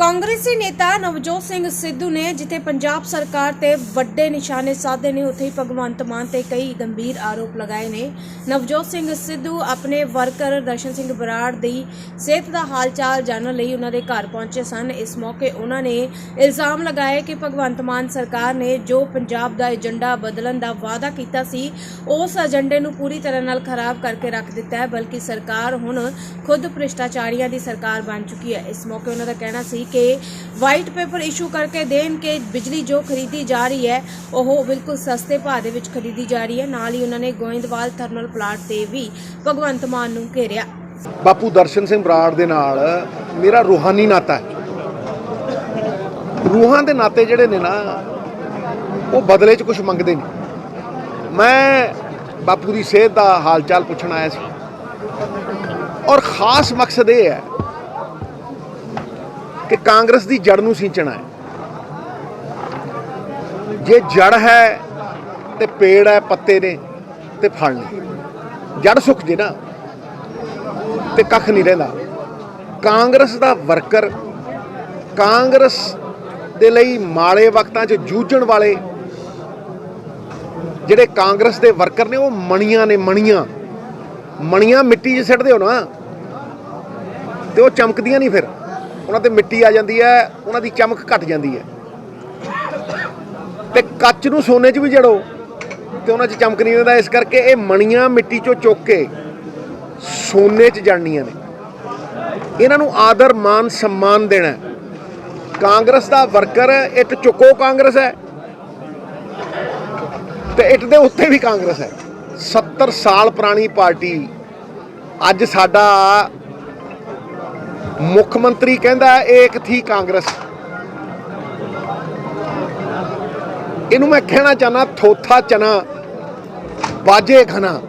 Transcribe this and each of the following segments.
ਕਾਂਗਰਸੀ ਨੇਤਾ ਨਵਜੋਤ ਸਿੰਘ ਸਿੱਧੂ ਨੇ, ਜਿੱਥੇ ਪੰਜਾਬ ਸਰਕਾਰ ਤੇ ਵੱਡੇ ਨਿਸ਼ਾਨੇ ਸਾਧੇ ਨੇ, ਉੱਥੇ ਹੀ ਭਗਵੰਤ ਮਾਨ ਤੇ ਕਈ ਗੰਭੀਰ ਆਰੋਪ ਲਗਾਏ ਨੇ। ਨਵਜੋਤ ਸਿੰਘ ਸਿੱਧੂ ਆਪਣੇ ਵਰਕਰ ਦਰਸ਼ਨ ਸਿੰਘ ਬਰਾੜ ਦੀ ਸਿਹਤ ਦਾ ਹਾਲ ਚਾਲ ਜਾਣਨ ਲਈ ਉਹਨਾਂ ਦੇ ਘਰ ਪਹੁੰਚੇ ਸਨ। ਇਸ ਮੌਕੇ ਉਹਨਾਂ ਨੇ ਇਲਜ਼ਾਮ ਲਗਾਏ ਕਿ ਭਗਵੰਤ ਮਾਨ ਸਰਕਾਰ ਨੇ ਜੋ ਪੰਜਾਬ ਦਾ ਏਜੰਡਾ ਬਦਲਣ ਦਾ ਵਾਅਦਾ ਕੀਤਾ ਸੀ, ਉਸ ਏਜੰਡੇ ਨੂੰ ਪੂਰੀ ਤਰ੍ਹਾਂ ਨਾਲ ਖਰਾਬ ਕਰਕੇ ਰੱਖ ਦਿੱਤਾ ਹੈ, ਬਲਕਿ ਸਰਕਾਰ ਹੁਣ ਖੁਦ ਭ੍ਰਿਸ਼ਟਾਚਾਰੀਆਂ ਦੀ ਸਰਕਾਰ ਬਣ ਚੁੱਕੀ ਹੈ। ਇਸ ਮੌਕੇ ਉਹਨਾਂ ਦਾ ਕਹਿਣਾ ਸੀ ਕਿ ਵਾਈਟ ਪੇਪਰ ਇਸ਼ੂ ਕਰਕੇ ਦੇਣ ਕਿ ਬਿਜਲੀ ਜੋ ਖਰੀਦੀ ਜਾ ਰਹੀ ਹੈ, ਉਹ ਬਿਲਕੁਲ ਸਸਤੇ ਭਾਅ ਦੇ ਵਿੱਚ ਖਰੀਦੀ ਜਾ ਰਹੀ ਹੈ। ਨਾਲ ਹੀ ਉਹਨਾਂ ਨੇ ਗੋਇੰਦਵਾਲ ਥਰਮਲ ਪਲਾਂਟ ਤੇ ਵੀ ਭਗਵੰਤ ਮਾਨ ਨੂੰ ਘੇਰਿਆ। ਬਾਪੂ ਦਰਸ਼ਨ ਸਿੰਘ ਬਰਾੜ ਦੇ ਨਾਲ ਮੇਰਾ ਰੂਹਾਨੀ ਨਾਤਾ ਹੈ। ਰੂਹਾਂ ਦੇ ਨਾਤੇ ਜਿਹੜੇ ਨੇ ਨਾ, ਉਹ ਬਦਲੇ 'ਚ ਕੁਝ ਮੰਗਦੇ ਨੇ ਮੈਂ ਬਾਪੂ ਦੀ ਸਿਹਤ ਦਾ ਹਾਲ ਚਾਲ ਪੁੱਛਣ ਆਇਆ ਸੀ। ਔਰ ਖਾਸ ਮਕਸਦ ਇਹ ਹੈ ਕਿ ਕਾਂਗਰਸ ਦੀ ਜੜ ਨੂੰ ਸਿੰਚਣਾ ਹੈ। ਜੇ ਜੜ ਹੈ ਤੇ ਪੇੜ ਹੈ, ਪੱਤੇ ਨੇ ਤੇ ਫਲ ਨੇ। ਜੜ ਸੁੱਕ ਜੇ ਨਾ ਤੇ ਕੱਖ ਨਹੀਂ ਰਹਿੰਦਾ। ਕਾਂਗਰਸ ਦਾ ਵਰਕਰ ਕਾਂਗਰਸ ਦੇ ਲਈ ਮਾੜੇ ਵਕਤਾਂ 'ਚ ਜੂਝਣ ਵਾਲੇ ਜਿਹੜੇ ਕਾਂਗਰਸ ਦੇ ਵਰਕਰ ਨੇ, ਉਹ ਮਣੀਆਂ ਨੇ, ਮਣੀਆਂ। ਮਣੀਆਂ ਮਿੱਟੀ 'ਚ ਸਿੱਟਦੇ ਹੋ ਨਾ ਤੇ ਉਹ ਚਮਕਦੀਆਂ ਨਹੀਂ ਫਿਰ। ਉਹਨਾਂ ਤੇ ਮਿੱਟੀ ਆ ਜਾਂਦੀ ਹੈ, ਉਹਨਾਂ ਦੀ ਚਮਕ ਘਟ ਜਾਂਦੀ ਹੈ। ਤੇ ਕੱਚ ਨੂੰ ਸੋਨੇ 'ਚ ਵੀ ਜੜੋ, ਤੇ ਉਹਨਾਂ 'ਚ ਚਮਕ ਨਹੀਂ ਰਹਿੰਦਾ ਇਸ ਕਰਕੇ ਇਹ ਮਣੀਆਂ ਮਿੱਟੀ 'ਚੋਂ ਚੁੱਕ ਕੇ ਸੋਨੇ 'ਚ ਜੜਨੀਆਂ ਨੇ। ਇਹਨਾਂ ਨੂੰ ਆਦਰ, ਮਾਨ, ਸਨਮਾਨ ਦੇਣਾ। ਕਾਂਗਰਸ ਦਾ ਵਰਕਰ ਇੱਕ ਚੁੱਕੋ ਕਾਂਗਰਸ ਹੈ। ਤੇ ਇੱਟ ਦੇ ਉੱਤੇ ਵੀ ਕਾਂਗਰਸ ਹੈ। 70 ਸਾਲ ਪੁਰਾਣੀ ਪਾਰਟੀ, ਅੱਜ ਸਾਡਾ ਮੁੱਖ ਮੰਤਰੀ ਕਹਿੰਦਾ ਇਹ ਇੱਕ ਥੀ ਕਾਂਗਰਸ। ਇਹਨੂੰ ਮੈਂ ਕਹਿਣਾ ਚਾਹਨਾ ਥੋਥਾ ਚਨਾ ਬਾਜੇ ਖਨਾ।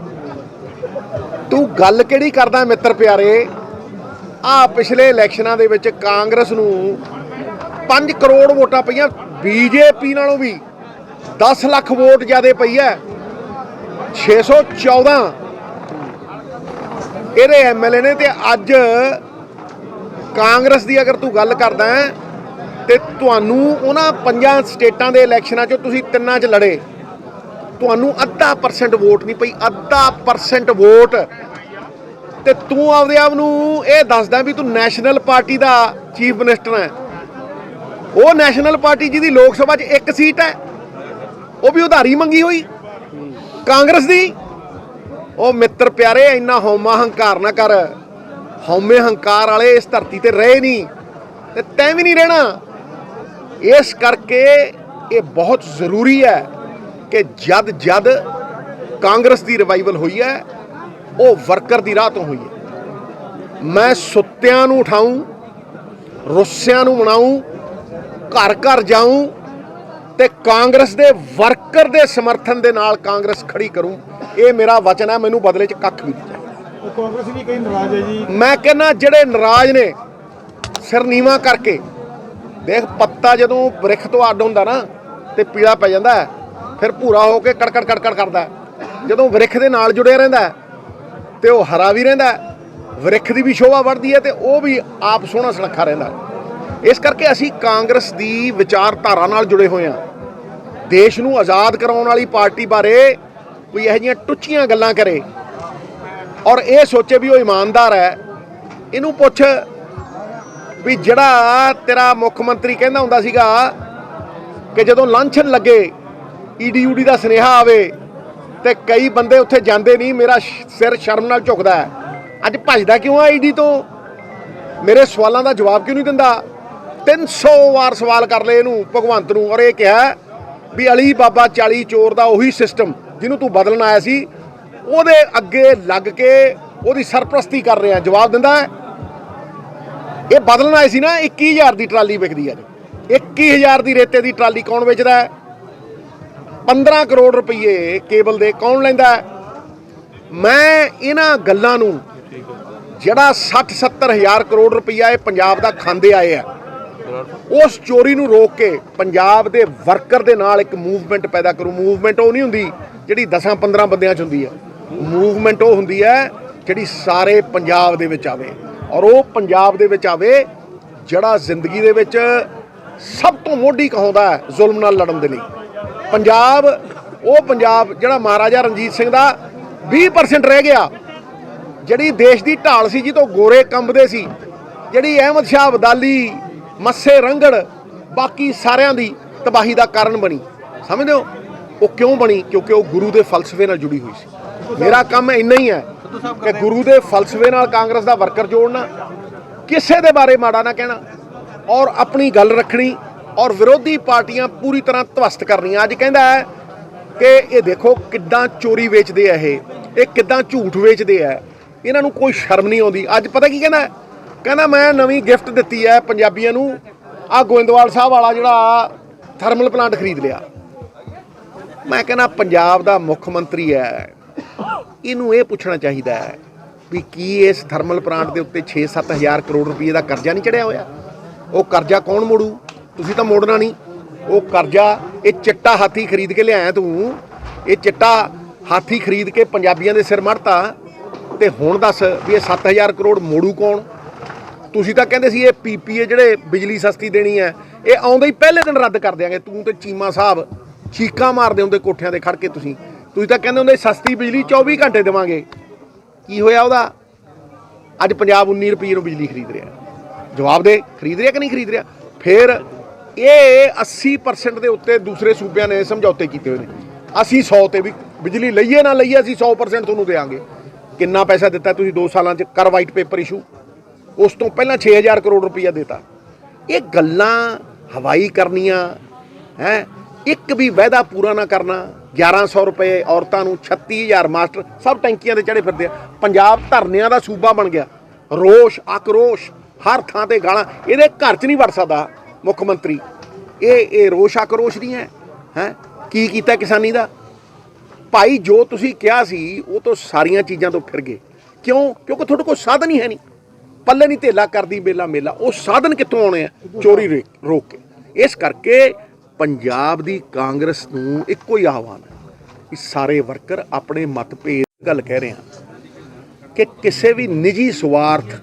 ਤੂੰ ਗੱਲ ਕਿਹੜੀ ਕਰਦਾ ਮਿੱਤਰ ਪਿਆਰੇ? ਆ ਪਿਛਲੇ ਇਲੈਕਸ਼ਨਾਂ ਦੇ ਵਿੱਚ ਕਾਂਗਰਸ ਨੂੰ 5 ਕਰੋੜ ਵੋਟਾਂ ਪਈਆਂ ਬੀਜੇਪੀ ਨਾਲੋਂ ਵੀ। 10 ਲੱਖ ਵੋਟ ਜ਼ਿਆਦਾ ਪਈ ਹੈ। 614 ਇਹਦੇ ਐਮਐਲਏ ਨੇ ਤੇ ਅੱਜ ਕਾਂਗਰਸ ਦੀ ਅਗਰ ਤੂੰ ਗੱਲ ਕਰਦਾ ਹੈ, ਤੇ ਤੁਹਾਨੂੰ ਉਹਨਾਂ ਪੰਜਾਂ ਸਟੇਟਾਂ ਦੇ ਇਲੈਕਸ਼ਨਾਂ 'ਚੋਂ ਤੁਸੀਂ ਤਿੰਨਾਂ 'ਚ ਲੜੇ। ਤੁਹਾਨੂੰ ਅੱਧਾ ਪਰਸੈਂਟ ਵੋਟ ਨਹੀਂ ਪਈ, ਅੱਧਾ ਪਰਸੈਂਟ ਵੋਟ। ਤੇ ਤੂੰ ਆਪਦੇ ਆਪ ਨੂੰ ਇਹ ਦੱਸਦਾ ਵੀ ਤੂੰ ਨੈਸ਼ਨਲ ਪਾਰਟੀ ਦਾ ਚੀਫ ਮਿਨਿਸਟਰ ਹੈ। ਉਹ ਨੈਸ਼ਨਲ ਪਾਰਟੀ ਜਿਹਦੀ ਲੋਕ ਸਭਾ 'ਚ ਇੱਕ ਸੀਟ ਹੈ, ਉਹ ਵੀ ਉਧਾਰੀ ਮੰਗੀ ਹੋਈ। ਕਾਂਗਰਸ ਦੀ? ਉਹ ਮਿੱਤਰ ਪਿਆਰੇ, ਇੰਨਾ ਹਉਮਾ ਹੰਕਾਰ ਨਾ ਕਰ। ਹਉਮੇ ਹੰਕਾਰ ਵਾਲੇ ਇਸ ਧਰਤੀ ਤੇ ਰਹੇ ਨਹੀਂ ਤੇ ਤੈਂ ਵੀ ਨਹੀਂ ਰਹਿਣਾ। ਇਸ ਕਰਕੇ ਇਹ ਬਹੁਤ ਜ਼ਰੂਰੀ ਹੈ ਕਿ ਜਦ ਜਦ ਕਾਂਗਰਸ ਦੀ ਰਿਵਾਈਵਲ ਹੋਈ ਹੈ, ਉਹ ਵਰਕਰ ਦੀ ਰਾਹ ਤੋਂ ਹੋਈ ਹੈ। ਮੈਂ ਸੁੱਤਿਆਂ ਨੂੰ ਉਠਾਉਂ ਰੁੱਸਿਆਂ ਨੂੰ ਮਨਾਉਂ ਘਰ ਘਰ ਜਾਉਂ ਤੇ ਕਾਂਗਰਸ ਦੇ ਵਰਕਰ ਦੇ ਸਮਰਥਨ ਦੇ ਨਾਲ ਕਾਂਗਰਸ ਖੜੀ ਕਰੂੰ, ਇਹ ਮੇਰਾ ਵਚਨ ਹੈ, ਮੈਨੂੰ ਬਦਲੇ 'ਚ ਕੱਖ ਵੀ ਕਾਂਗਰਸ ਵੀ ਕਈ ਨਾਰਾਜ਼ ਹੈ ਜੀ। ਮੈਂ ਕਹਿੰਦਾ ਜਿਹੜੇ ਨਾਰਾਜ਼ ਨੇ ਸਿਰ ਨੀਵਾ ਕਰਕੇ ਦੇਖ ਪੱਤਾ ਜਦੋਂ ਬ੍ਰਿਖ ਤੋਂ ਅੱਡ ਹੁੰਦਾ ਨਾ ਤੇ ਪੀਲਾ ਪੈ ਜਾਂਦਾ ਫਿਰ ਭੂਰਾ ਹੋ ਕੇ ਕੜਕੜ ਕੜਕੜ ਕਰਦਾ ਜਦੋਂ ਬ੍ਰਿਖ ਦੇ ਨਾਲ ਜੁੜਿਆ ਰਹਿੰਦਾ ਹੈ, ਤੇ ਉਹ ਹਰਾ ਵੀ ਰਹਿੰਦਾ ਹੈ, ਦੀ ਵੀ ਸ਼ੋਭਾ ਵੱਧਦੀ ਹੈ ਤੇ ਉਹ ਵੀ ਆਪ ਸੋਹਣਾ ਸੁਨੱਖਾ ਰਹਿੰਦਾ ਇਸ ਕਰਕੇ ਅਸੀਂ ਕਾਂਗਰਸ ਦੀ ਵਿਚਾਰਧਾਰਾ ਨਾਲ ਜੁੜੇ ਹੋਏ ਹਾਂ। ਦੇਸ਼ ਨੂੰ ਆਜ਼ਾਦ ਕਰਾਉਣ ਵਾਲੀ ਪਾਰਟੀ ਬਾਰੇ ਕੋਈ ਇਹੋ ਜਿਹੀਆਂ ਟੁੱਚੀਆਂ ਗੱਲਾਂ ਕਰੇ ਔਰ ਇਹ ਸੋਚੇ ਵੀ ਉਹ ਇਮਾਨਦਾਰ ਹੈ। ਇਹਨੂੰ ਪੁੱਛ ਵੀ ਜਿਹੜਾ ਤੇਰਾ ਮੁੱਖ ਮੰਤਰੀ ਕਹਿੰਦਾ ਹੁੰਦਾ ਸੀਗਾ ਕਿ ਜਦੋਂ ਲਾਂਛਨ ਲੱਗੇ ਈਡੀ ਊਡੀ ਦਾ ਸੁਨੇਹਾ ਆਵੇ ਤੇ ਕਈ ਬੰਦੇ ਉੱਥੇ ਜਾਂਦੇ ਨਹੀਂ, ਮੇਰਾ ਸਿਰ ਸ਼ਰਮ ਨਾਲ ਝੁਕਦਾ ਹੈ। ਅੱਜ ਭੱਜਦਾ ਕਿਉਂ ਆ ਈਡੀ ਤੋਂ? ਮੇਰੇ ਸਵਾਲਾਂ ਦਾ ਜਵਾਬ ਕਿਉਂ ਨਹੀਂ ਦਿੰਦਾ? 300 ਵਾਰ ਸਵਾਲ ਕਰ ਲਏ ਇਹਨੂੰ ਭਗਵੰਤ ਨੂੰ ਔਰ ਇਹ ਕਿਹਾ ਵੀ ਅਲੀ ਬਾਬਾ 40 ਚੋਰ ਦਾ ਉਹੀ ਸਿਸਟਮ ਜਿਹਨੂੰ ਤੂੰ ਬਦਲਣ ਆਇਆ ਸੀ ਉਹਦੇ ਅੱਗੇ ਲੱਗ ਕੇ ਉਹਦੀ ਸਰਪ੍ਰਸਤੀ ਕਰ ਰਿਹਾ ਜਵਾਬ ਦਿੰਦਾ ਹੈ। ਇਹ ਬਦਲਣ ਆਏ ਸੀ ਨਾ 21000 ਦੀ ਟਰਾਲੀ ਵਿਕਦੀ ਹੈ 21000 ਦੀ ਰੇਤੇ ਦੀ ਟਰਾਲੀ ਕੌਣ ਵੇਚਦਾ ਹੈ? 15 ਕਰੋੜ ਰੁਪਏ ਕੇਬਲ ਦੇ ਕੌਣ ਲੈਂਦਾ ਮੈਂ ਇਹਨਾਂ ਗੱਲਾਂ ਨੂੰ ਜਿਹੜਾ 60 70 ਹਜ਼ਾਰ ਕਰੋੜ ਰੁਪਈਆ ਇਹ ਪੰਜਾਬ ਦਾ ਖਾਂਦੇ ਆਏ ਆ, ਉਸ ਚੋਰੀ ਨੂੰ ਰੋਕ ਕੇ ਪੰਜਾਬ ਦੇ ਵਰਕਰ ਦੇ ਨਾਲ ਇੱਕ ਮੂਵਮੈਂਟ ਪੈਦਾ ਕਰੂ। ਮੂਵਮੈਂਟ ਉਹ ਨਹੀਂ ਹੁੰਦੀ ਜਿਹੜੀ 10 15 ਬੰਦਿਆਂ 'ਚ ਹੁੰਦੀ ਹੈ। ਮੂਵਮੈਂਟ ਉਹ ਹੁੰਦੀ ਹੈ ਜਿਹੜੀ ਸਾਰੇ ਪੰਜਾਬ ਦੇ ਵਿੱਚ ਆਵੇ। ਔਰ ਉਹ ਪੰਜਾਬ ਦੇ ਵਿੱਚ ਆਵੇ, ਜਿਹੜਾ ਜ਼ਿੰਦਗੀ ਦੇ ਵਿੱਚ ਸਭ ਤੋਂ ਮੋਢੀ ਕਹਾਉਂਦਾ ਹੈ, ਜ਼ੁਲਮ ਨਾਲ ਲੜਨ ਦੇ ਲਈ। ਪੰਜਾਬ, ਉਹ ਪੰਜਾਬ ਜਿਹੜਾ ਮਹਾਰਾਜਾ ਰਣਜੀਤ ਸਿੰਘ ਦਾ 20% ਰਹਿ ਗਿਆ। ਜਿਹੜੀ ਦੇਸ਼ ਦੀ ਢਾਲ ਸੀ ਜੀ ਤੋਂ ਗੋਰੇ ਕੰਬਦੇ ਸੀ, ਜਿਹੜੀ ਅਹਿਮਦ ਸ਼ਾਹ ਅਬਦਾਲੀ, ਮੱਸੇ ਰੰਗੜ, ਬਾਕੀ ਸਾਰਿਆਂ ਦੀ ਤਬਾਹੀ ਦਾ ਕਾਰਨ ਬਣੀ। ਸਮਝਦੇ ਹੋ? ਉਹ ਕਿਉਂ ਬਣੀ? ਕਿਉਂਕਿ ਉਹ ਗੁਰੂ ਦੇ ਫਲਸਫੇ ਨਾਲ ਜੁੜੀ ਹੋਈ ਸੀ। ਮੇਰਾ ਕੰਮ ਇੰਨਾ ਹੀ ਹੈ ਕਿ ਗੁਰੂ ਦੇ ਫਲਸਫੇ ਨਾਲ ਕਾਂਗਰਸ ਦਾ ਵਰਕਰ ਜੋੜਨਾ ਕਿਸੇ ਦੇ ਬਾਰੇ ਮਾੜਾ ਨਾ ਕਹਿਣਾ ਔਰ ਆਪਣੀ ਗੱਲ ਰੱਖਣੀ ਔਰ ਵਿਰੋਧੀ ਪਾਰਟੀਆਂ ਪੂਰੀ ਤਰ੍ਹਾਂ ਧਵਸਤ ਕਰਨੀਆਂ। ਅੱਜ ਕਹਿੰਦਾ ਹੈ ਕਿ ਇਹ ਦੇਖੋ ਕਿੱਦਾਂ ਚੋਰੀ ਵੇਚਦੇ ਆ ਇਹ ਇਹ ਕਿੱਦਾਂ ਝੂਠ ਵੇਚਦੇ ਆ। ਇਹਨਾਂ ਨੂੰ ਕੋਈ ਸ਼ਰਮ ਨਹੀਂ ਆਉਂਦੀ। ਅੱਜ ਪਤਾ ਕੀ ਕਹਿੰਦਾ? ਕਹਿੰਦਾ ਮੈਂ ਨਵੀਂ ਗਿਫਟ ਦਿੱਤੀ ਹੈ ਪੰਜਾਬੀਆਂ ਨੂੰ। ਆ ਗੋਇੰਦਵਾਲ ਸਾਹਿਬ ਵਾਲਾ ਜਿਹੜਾ ਥਰਮਲ ਪਲਾਂਟ ਖਰੀਦ ਲਿਆ। ਮੈਂ ਕਹਿੰਦਾ ਪੰਜਾਬ ਦਾ ਮੁੱਖ ਮੰਤਰੀ ਹੈ। ਇਹਨੂੰ ਇਹ ਪੁੱਛਣਾ ਚਾਹੀਦਾ ਹੈ ਵੀ ਕੀ ਇਸ ਥਰਮਲ ਪਲਾਂਟ ਦੇ ਉੱਤੇ 6-7 ਹਜ਼ਾਰ ਕਰੋੜ ਰੁਪਏ ਦਾ ਕਰਜ਼ਾ ਨਹੀਂ ਚੜਿਆ ਹੋਇਆ? ਉਹ ਕਰਜ਼ਾ ਕੌਣ ਮੋੜੂ? ਤੁਸੀਂ ਤਾਂ ਮੋੜਨਾ ਨਹੀਂ। ਉਹ ਕਰਜ਼ਾ, ਇਹ ਚਿੱਟਾ ਹਾਥੀ ਖਰੀਦ ਕੇ ਲਿਆਇਆ ਤੂੰ। ਇਹ ਚਿੱਟਾ ਹਾਥੀ ਖਰੀਦ ਕੇ ਪੰਜਾਬੀਆਂ ਦੇ ਸਿਰ ਮੜਤਾ। ਤੇ ਹੁਣ ਦੱਸ ਵੀ ਇਹ 7000 ਕਰੋੜ ਮੋੜੂ ਕੌਣ? ਤੁਸੀਂ ਤਾਂ ਕਹਿੰਦੇ ਸੀ ਇਹ ਪੀਪੀਏ ਜਿਹੜੇ ਬਿਜਲੀ ਸਸਤੀ ਦੇਣੀ ਹੈ, ਇਹ ਆਉਂਦੇ ਹੀ ਪਹਿਲੇ ਦਿਨ ਰੱਦ ਕਰ ਦਿਆਂਗੇ। ਤੂੰ ਤੇ ਚੀਮਾ ਸਾਹਿਬ, ਚੀਕਾਂ ਮਾਰਦੇ ਹੁੰਦੇ ਕੋਠਿਆਂ ਦੇ ਖੜ ਕੇ ਤੁਸੀਂ। ਤੁਸੀਂ ਤਾਂ ਕਹਿੰਦੇ ਹੁੰਦੇ ਸਸਤੀ ਬਿਜਲੀ 24 ਘੰਟੇ ਦੇਵਾਂਗੇ। ਕੀ ਹੋਇਆ ਉਹਦਾ? ਅੱਜ ਪੰਜਾਬ 19 ਰੁਪਏ ਨੂੰ ਬਿਜਲੀ ਖਰੀਦ ਰਿਹਾ। ਜਵਾਬ ਦੇ, ਖਰੀਦ ਰਿਹਾ ਕਿ ਨਹੀਂ ਖਰੀਦ ਰਿਹਾ? ਫਿਰ ਇਹ 80% ਦੇ ਉੱਤੇ ਦੂਸਰੇ ਸੂਬਿਆਂ ਨੇ ਸਮਝੌਤੇ ਕੀਤੇ ਹੋਏ ਨੇ। ਅਸੀਂ 100 ਤੇ ਵੀ ਬਿਜਲੀ ਲਈਏ ਨਾ ਲਈਏ, ਅਸੀਂ 100% ਤੁਹਾਨੂੰ ਦੇਵਾਂਗੇ। ਕਿੰਨਾ ਪੈਸਾ ਦਿੱਤਾ ਤੁਸੀਂ 2 ਸਾਲਾਂ 'ਚ ਕਰ ਵਾਈਟ ਪੇਪਰ ਇਸ਼ੂ ਉਸ ਤੋਂ ਪਹਿਲਾਂ 6000 ਕਰੋੜ ਰੁਪਈਆ ਦਿੱਤਾ। ਇਹ ਗੱਲਾਂ ਹਵਾਈ ਕਰਨੀਆਂ, ਹੈ? ਇੱਕ ਵੀ ਵਾਅਦਾ ਪੂਰਾ ਨਾ ਕਰਨਾ। 1100 ਰੁਪਏ ਔਰਤਾਂ ਨੂੰ 36000 ਮਾਸਟਰ, ਸਭ ਟੈਂਕੀਆਂ ਤੇ ਚੜੇ ਫਿਰਦੇ ਆ। ਪੰਜਾਬ ਧਰਨਿਆਂ ਦਾ ਸੂਬਾ ਬਣ ਗਿਆ। ਰੋਸ਼, ਆਕਰੋਸ਼, ਹਰ ਥਾਂ ਤੇ ਗਾਲਾਂ। ਇਹਦੇ ਘਰ 'ਚ ਨਹੀਂ ਵੜ ਸਕਦਾ ਮੁੱਖ ਮੰਤਰੀ। ਇਹ ਇਹ ਰੋਸ਼, ਆਕਰੋਸ਼ ਨਹੀਂ ਹੈ ਹੈ? ਕੀ ਕੀਤਾ ਕਿਸਾਨੀ ਦਾ? ਭਾਈ, ਜੋ ਤੁਸੀਂ ਕਿਹਾ ਸੀ, ਉਹ ਤੋਂ ਸਾਰੀਆਂ ਚੀਜ਼ਾਂ ਤੋਂ ਫਿਰ ਗਏ। ਕਿਉਂ? ਕਿਉਂਕਿ ਤੁਹਾਡੇ ਕੋਲ ਸਾਧਨ ਹੀ ਹੈ ਨਹੀਂ। ਪੱਲੇ ਨਹੀਂ ਧੇਲਾ ਕਰਦੀ, ਮੇਲਾ ਮੇਲਾ। ਉਹ ਸਾਧਨ ਕਿੱਥੋਂ ਆਉਣੇ ਆ? ਚੋਰੀ ਰੇ- ਰੋਕ ਕੇ। ਇਸ ਕਰਕੇ ਪੰਜਾਬ ਦੀ ਕਾਂਗਰਸ ਨੂੰ ਇੱਕੋ ਹੀ ਆਹਵਾਨ ਹੈ ਕਿ ਸਾਰੇ ਵਰਕਰ ਆਪਣੇ ਮਤਭੇਦ ਗੱਲ ਕਹਿ ਰਹੇ ਹਾਂ ਕਿ ਕਿਸੇ ਵੀ ਨਿੱਜੀ ਸਵਾਰਥ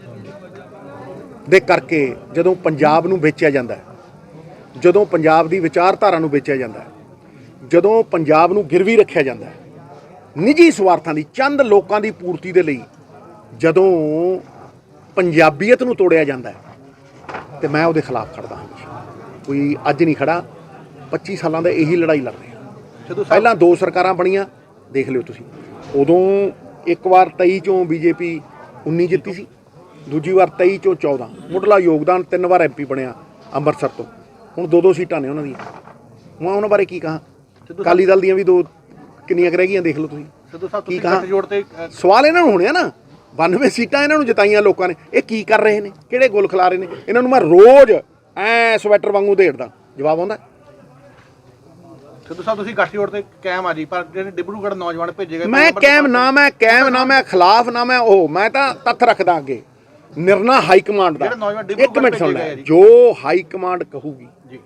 ਦੇ ਕਰਕੇ ਜਦੋਂ ਪੰਜਾਬ ਨੂੰ ਵੇਚਿਆ ਜਾਂਦਾ ਹੈ, ਜਦੋਂ ਪੰਜਾਬ ਦੀ ਵਿਚਾਰਧਾਰਾ ਨੂੰ ਵੇਚਿਆ ਜਾਂਦਾ ਹੈ, ਜਦੋਂ ਪੰਜਾਬ ਨੂੰ ਗਿਰਵੀ ਰੱਖਿਆ ਜਾਂਦਾ ਹੈ, ਨਿੱਜੀ ਸਵਾਰਥਾਂ ਦੀ ਚੰਦ ਲੋਕਾਂ ਦੀ ਪੂਰਤੀ ਦੇ ਲਈ ਜਦੋਂ ਪੰਜਾਬੀਅਤ ਨੂੰ ਤੋੜਿਆ ਜਾਂਦਾ ਹੈ, ਤੇ ਮੈਂ ਉਹਦੇ ਖਿਲਾਫ ਖੜਦਾ ਹਾਂ। ਕੋਈ ਅੱਜ ਨਹੀਂ ਖੜਾ 25 ਸਾਲਾਂ ਦਾ ਇਹੀ ਲੜਾਈ ਲੜ ਰਹੇ ਹਾਂ। ਪਹਿਲਾਂ ਦੋ ਸਰਕਾਰਾਂ ਬਣੀਆਂ ਦੇਖ ਲਿਓ ਤੁਸੀਂ। ਉਦੋਂ ਇੱਕ ਵਾਰ 23 ਚੋਂ ਬੀਜੇਪੀ 19 ਜਿੱਤੀ ਸੀ। ਦੂਜੀ ਵਾਰ 23 ਚੋਂ 14 ਮੁੱਢਲਾ ਯੋਗਦਾਨ ਤਿੰਨ ਵਾਰ ਐਮਪੀ ਬਣਿਆ ਅੰਮ੍ਰਿਤਸਰ ਤੋਂ। ਹੁਣ ਦੋ ਦੋ ਸੀਟਾਂ ਨੇ ਉਹਨਾਂ ਦੀਆਂ। ਮੈਂ ਉਹਨਾਂ ਬਾਰੇ ਕੀ ਕਹਾਂ? ਅਕਾਲੀ ਦਲ ਦੀਆਂ ਵੀ ਦੋ ਕਿੰਨੀਆਂ ਰਹਿ ਗਈਆਂ ਦੇਖ ਲਓ ਤੁਸੀਂ। ਸਿੱਧੂ ਸਾਹਿਬ ਕੀ ਤੁਸੀਂ ਕਹਾਂ? ਗੱਠ ਜੋੜ ਤੇ ਅ, ਸਵਾਲ ਇਹਨਾਂ ਨੂੰ ਹੋਣੇ ਆ ਨਾ। 92 ਸੀਟਾਂ ਇਹਨਾਂ ਨੂੰ ਜਿਤਾਈਆਂ ਲੋਕਾਂ ਨੇ। ਇਹ ਕੀ ਕਰ ਰਹੇ ਨੇ? ਕਿਹੜੇ ਗੁਲ ਖਿਲਾ ਰਹੇ ਨੇ? ਇਹਨਾਂ ਨੂੰ ਮੈਂ ਰੋਜ਼ ਐ ਸਵੈਟਰ ਵਾਂਗੂ ਦੇੜਦਾ ਜਵਾਬ ਆਉਂਦਾ। ਸਿੱਧੂ ਸਾਹਿਬ ਤੁਸੀਂ ਗੱਠ ਜੋੜ ਤੇ ਕਾਇਮ ਆ ਜੀ ਪਰ ਜਿਹੜੇ ਡਿਬਰੂਗੜ੍ਹ ਨੌਜਵਾਨ ਭੇਜੇ ਗਏ ਮੈਂ ਕੈਮ ਨਾ ਮੈਂ ਕੈਮ ਨਾ ਮੈਂ ਖਿਲਾਫ ਨਾ ਮੈਂ ਉਹ ਮੈਂ ਤਾਂ ਤੱਥ ਰੱਖਦਾ ਅੱਗੇ। ਨਿਰਣਾ ਹਾਈ ਕਮਾਂਡ ਦਾ। ਇੱਕ ਮਿੰਟ ਸੁਣ ਲੈ ਜੀ। ਹਾਈ ਕਮਾਂਡ ਕਹੂਗੀ ਜੀ।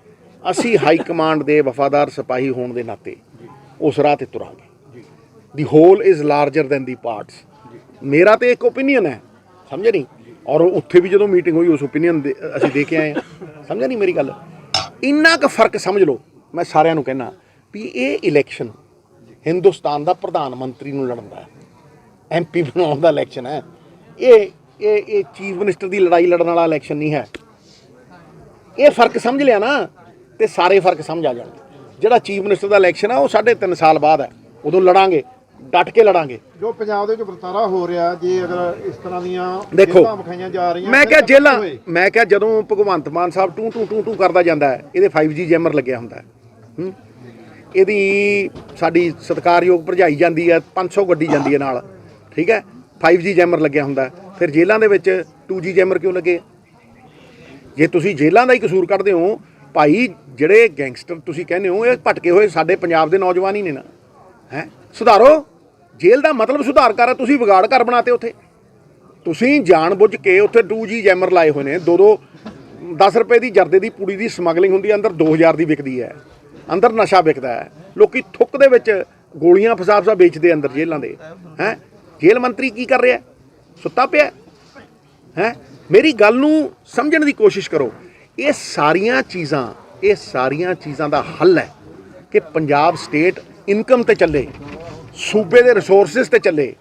ਅਸੀਂ ਹਾਈ ਕਮਾਂਡ ਦੇ ਵਫਾਦਾਰ ਸਿਪਾਹੀ ਹੋਣ ਦੇ ਨਾਤੇ ਉਸ ਰਾਹ ਤੇ ਤੁਰਾਂਗੇ। The whole is larger than the parts ਮੇਰਾ ਤੇ ਇੱਕ ਓਪੀਨੀਅਨ ਹੈ ਸਮਝੇ ਨਹੀਂ? ਔਰ ਉੱਥੇ ਵੀ ਜਦੋਂ ਮੀਟਿੰਗ ਹੋਈ ਉਸ ਓਪੀਨੀਅਨ ਅਸੀਂ ਦੇ ਕੇ ਆਏ ਹਾਂ। ਸਮਝਿਆ ਨਹੀਂ ਮੇਰੀ ਗੱਲ? ਇੰਨਾ ਕੁ ਫ਼ਰਕ ਸਮਝ ਲਓ ਮੈਂ ਸਾਰਿਆਂ ਨੂੰ ਕਹਿਣਾ ਵੀ ਇਹ ਇਲੈਕਸ਼ਨ ਹਿੰਦੁਸਤਾਨ ਦਾ ਪ੍ਰਧਾਨ ਮੰਤਰੀ ਨੂੰ ਲੜਨ ਦਾ ਹੈ। ਐਮਪੀ ਬਣਾਉਣ ਦਾ ਇਲੈਕਸ਼ਨ ਹੈ। ਇਹ ਇਹ ਇਹ ਚੀਫ ਮਿਨਿਸਟਰ ਦੀ ਲੜਾਈ ਲੜਨ ਵਾਲਾ ਇਲੈਕਸ਼ਨ ਨਹੀਂ ਹੈ। ਇਹ ਫ਼ਰਕ ਸਮਝ ਲਿਆ ਨਾ ਤੇ ਸਾਰੇ ਫ਼ਰਕ ਸਮਝ ਆ ਜਾਣਗੇ। ਜਿਹੜਾ ਚੀਫ ਮਿਨਿਸਟਰ ਦਾ ਇਲੈਕਸ਼ਨ ਆ ਉਹ ਸਾਢੇ ਤਿੰਨ ਸਾਲ ਬਾਅਦ ਹੈ। ਉਦੋਂ ਲੜਾਂਗੇ ਡਟ ਕੇ ਲੜਾਂਗੇ। ਜੋ ਪੰਜਾਬ ਦੇ ਵਿੱਚ ਵਰਤਾਰਾ ਹੋ ਰਿਹਾ ਜੇ ਅਗਰ ਇਸ ਤਰ੍ਹਾਂ ਦੀਆਂ ਦੇਖੋ, ਜੇਲ੍ਹਾਂ ਵਿਖਾਈਆਂ ਜਾ ਰਹੀਆਂ ਮੈਂ ਕਿਹਾ ਜੇਲਾਂ। ਮੈਂ ਕਿਹਾ ਜਦੋਂ ਭਗਵੰਤ ਮਾਨ ਸਾਹਿਬ ਟੂ ਟੂ ਟੂ ਟੂ ਕਰਦਾ ਜਾਂਦਾ ਹੈ ਇਹਦੇ 5G ਜੈਮਰ ਲੱਗਿਆ ਹੁੰਦਾ ਹੂੰ? ਇਹਦੀ ਸਾਡੀ ਸਤਿਕਾਰਯੋਗ ਭਰਜਾਈ ਜਾਂਦੀ ਹੈ 500 ਗੱਡੀ ਜਾਂਦੀ ਹੈ ਨਾਲ। ਠੀਕ ਹੈ? 5G ਜੈਮਰ ਲੱਗਿਆ ਹੁੰਦਾ ਫਿਰ ਜੇਲ੍ਹਾਂ ਦੇ ਵਿੱਚ 2G ਜੈਮਰ ਕਿਉਂ ਲੱਗੇ? ਜੇ ਤੁਸੀਂ ਜੇਲ੍ਹਾਂ ਦਾ ਹੀ ਕਸੂਰ ਕੱਢਦੇ ਹੋ, ਭਾਈ, ਜਿਹੜੇ ਗੈਂਗਸਟਰ ਤੁਸੀਂ ਕਹਿੰਦੇ ਹੋ, ਇਹ ਭਟਕੇ ਹੋਏ ਸਾਡੇ ਪੰਜਾਬ ਦੇ ਨੌਜਵਾਨ ਹੀ ਨੇ ਨਾ। ਹੈ? ਸੁਧਾਰੋ। ਜੇਲ੍ਹ ਦਾ ਮਤਲਬ ਸੁਧਾਰ ਕਰ, ਤੁਸੀਂ ਵਿਗਾੜ ਕਰ ਬਣਾਤੇ ਉੱਥੇ। ਤੁਸੀਂ ਜਾਣ ਬੁੱਝ ਕੇ ਉੱਥੇ 2G ਜੈਮਰ ਲਾਏ ਹੋਏ ਨੇ। ਦੋ ਦੋ 10 ਰੁਪਏ ਦੀ ਜਰਦੇ ਦੀ ਪੂੜੀ ਦੀ ਸਮਗਲਿੰਗ ਹੁੰਦੀ ਹੈ, ਅੰਦਰ 2000 ਦੀ ਵਿਕਦੀ ਹੈ। ਅੰਦਰ ਨਸ਼ਾ ਵਿਕਦਾ ਹੈ। ਲੋਕੀ ਥੁੱਕ ਦੇ ਵਿੱਚ ਗੋਲੀਆਂ ਫਸਾ ਵੇਚਦੇ ਅੰਦਰ ਜੇਲ੍ਹਾਂ ਦੇ। ਹੈ? ਜੇਲ੍ਹ ਮੰਤਰੀ ਕੀ ਕਰ ਰਿਹਾ? ਸੁੱਤਾ ਪਿਆ? ਹੈ? ਮੇਰੀ ਗੱਲ ਨੂੰ ਸਮਝਣ ਦੀ ਕੋਸ਼ਿਸ਼ ਕਰੋ। ਇਹ ਸਾਰੀਆਂ ਚੀਜ਼ਾਂ, ਇਹ ਸਾਰੀਆਂ ਚੀਜ਼ਾਂ ਦਾ ਹੱਲ ਹੈ ਕਿ ਪੰਜਾਬ ਸਟੇਟ ਇਨਕਮ ਤੇ ਚੱਲੇ, ਸੂਬੇ ਦੇ ਰਿਸੋਰਸਸ ਤੇ ਚੱਲੇ।